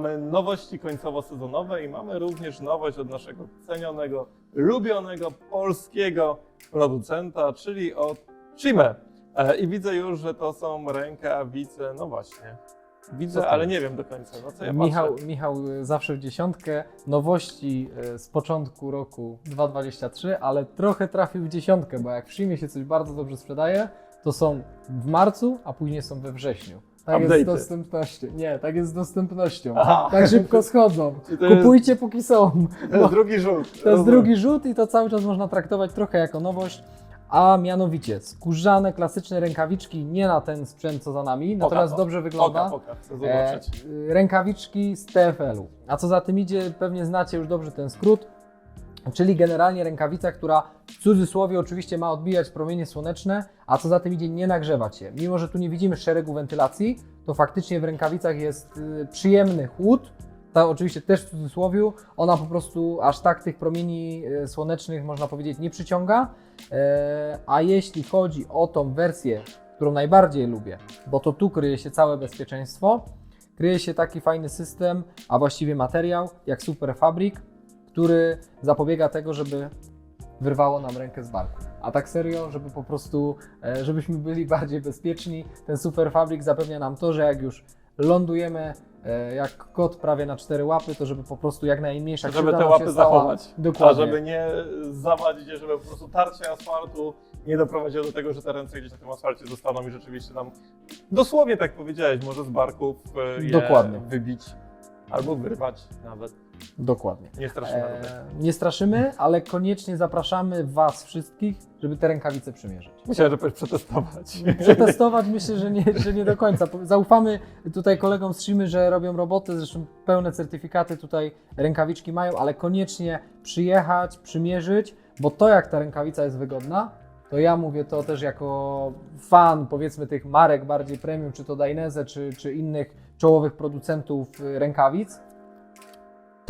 mamy nowości końcowo-sezonowe i mamy również nowość od naszego cenionego, lubionego polskiego producenta, czyli od Shime. E, I widzę już, że to są rękawice, no właśnie. Widzę, Co to ale nie wiem do końca. No co ja Michał, patrzę? Michał y, zawsze w dziesiątkę. Nowości y, z początku roku 2023, ale trochę trafił w dziesiątkę, bo jak przyjmie się coś bardzo dobrze sprzedaje, to są w marcu, a później są we wrześniu. Tak jest z dostępnością. Nie, tak jest z dostępnością. Aha. Tak szybko schodzą. To jest- Kupujcie póki są. To jest drugi rzut. To jest drugi rzut i to cały czas można traktować trochę jako nowość, a mianowicie skórzane, klasyczne rękawiczki, nie na ten sprzęt, co za nami, natomiast Oka, dobrze wygląda. Oka, oka, chcę E, zobaczyć. rękawiczki z TFL-u. A co za tym idzie, pewnie znacie już dobrze ten skrót, czyli generalnie rękawica, która w cudzysłowie oczywiście ma odbijać promienie słoneczne, a co za tym idzie nie nagrzewać się. Mimo, że tu nie widzimy szeregu wentylacji, to faktycznie w rękawicach jest y, przyjemny chłód, ta oczywiście też w cudzysłowie, ona po prostu aż tak tych promieni y, słonecznych, można powiedzieć, nie przyciąga. E, A jeśli chodzi o tą wersję, którą najbardziej lubię, bo to tu kryje się całe bezpieczeństwo, kryje się taki fajny system, a właściwie materiał jak Super Fabric, który zapobiega tego, żeby wyrwało nam rękę z barku. A tak serio, żeby po prostu, e, żebyśmy byli bardziej bezpieczni, ten Super Fabric zapewnia nam to, że jak już lądujemy e, jak kot prawie na cztery łapy, to żeby po prostu jak najmniejsza Żeby krzywda te nam łapy stała. zachować. Dokładnie. A żeby nie zawadzić, żeby po prostu tarcie asfaltu nie doprowadziło do tego, że te ręce gdzieś na tym asfalcie zostaną i rzeczywiście nam dosłownie tak powiedziałeś, może z barków e, je Dokładnie. wybić albo wyrwać nawet. Dokładnie. Nie straszymy. E, nie straszymy, ale koniecznie zapraszamy Was wszystkich, żeby te rękawice przymierzyć. Musiałem, że powiesz przetestować. Przetestować myślę, że nie, że nie do końca. Zaufamy tutaj kolegom z Shimy, że robią roboty, zresztą pełne certyfikaty tutaj rękawiczki mają, ale koniecznie przyjechać, przymierzyć, bo to jak ta rękawica jest wygodna, to ja mówię to też jako fan powiedzmy tych marek bardziej premium, czy to Dainese, czy, czy innych czołowych producentów rękawic.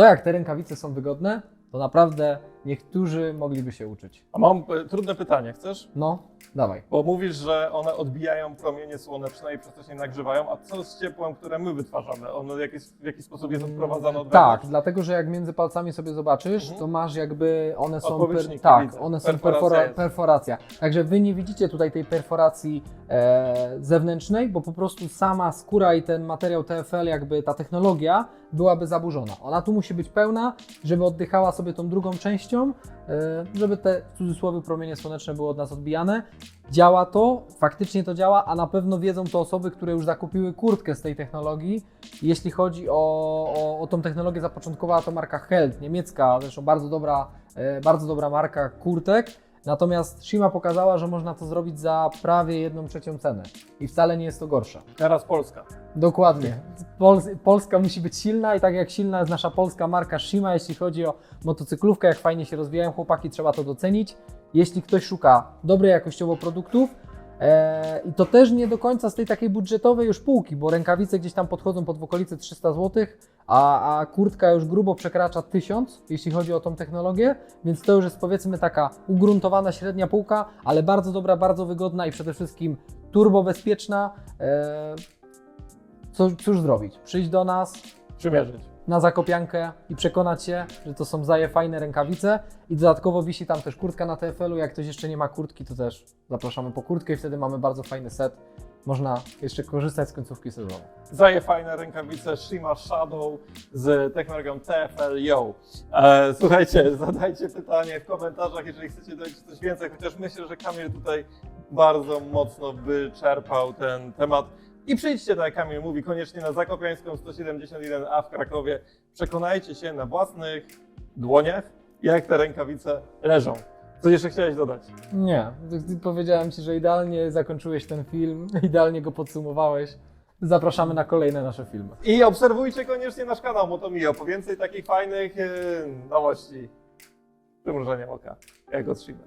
To jak te rękawice są wygodne, to naprawdę niektórzy mogliby się uczyć. A mam e, trudne pytanie, chcesz? No, dawaj. Bo mówisz, że one odbijają promienie słoneczne i przez to się nagrzewają, a co z ciepłem, które my wytwarzamy? Ono w jakiś, w jakiś sposób jest odprowadzane od Tak, wewnątrz? dlatego że jak między palcami sobie zobaczysz, Mhm. to masz jakby one są per, Odpowietrzniki tak, widzę. one są Perforacja perfora, jest. perforacja. Także wy nie widzicie tutaj tej perforacji e, zewnętrznej, bo po prostu sama skóra i ten materiał TFL, jakby ta technologia byłaby zaburzona. Ona tu musi być pełna, żeby oddychała sobie tą drugą częścią, e, żeby te w cudzysłowie promienie słoneczne były od nas odbijane. Działa to, faktycznie to działa, a na pewno wiedzą to osoby, które już zakupiły kurtkę z tej technologii. Jeśli chodzi o, o, o tą technologię, zapoczątkowała to marka Held, niemiecka, zresztą bardzo dobra, e, bardzo dobra marka kurtek. Natomiast Shima pokazała, że można to zrobić za prawie jedną trzecią cenę i wcale nie jest to gorsza. Teraz Polska. Dokładnie. Pols Polska musi być silna i tak jak silna jest nasza polska marka Shima, jeśli chodzi o motocyklówkę, jak fajnie się rozwijają chłopaki, trzeba to docenić. Jeśli ktoś szuka dobrej jakościowo produktów, e, i to też nie do końca z tej takiej budżetowej już półki, bo rękawice gdzieś tam podchodzą pod w okolice 300 zł, a, a kurtka już grubo przekracza 1000, jeśli chodzi o tą technologię, więc to już jest powiedzmy taka ugruntowana średnia półka, ale bardzo dobra, bardzo wygodna i przede wszystkim turbo bezpieczna. E, co, cóż zrobić? Przyjść do nas Przymierzyć. na Zakopiankę i przekonać się, że to są zaje fajne rękawice i dodatkowo wisi tam też kurtka na TFL-u. Jak ktoś jeszcze nie ma kurtki, to też zapraszamy po kurtkę i wtedy mamy bardzo fajny set. Można jeszcze korzystać z końcówki sezonu. Zaje fajne rękawice Shima Shadow z technologią TFL Yo. E, słuchajcie, zadajcie pytanie w komentarzach, jeżeli chcecie dodać coś więcej, chociaż myślę, że Kamil tutaj bardzo mocno wyczerpał ten temat. I przyjdźcie, tak jak Kamil mówi, koniecznie na Zakopiańską 171A w Krakowie. Przekonajcie się na własnych dłoniach, jak te rękawice leżą. Co jeszcze chciałeś dodać? Nie, powiedziałem Ci, że idealnie zakończyłeś ten film, idealnie go podsumowałeś. Zapraszamy na kolejne nasze filmy. I obserwujcie koniecznie nasz kanał Motomio po więcej takich fajnych e, nowości. Przymrużeniem oka, jak od Shima.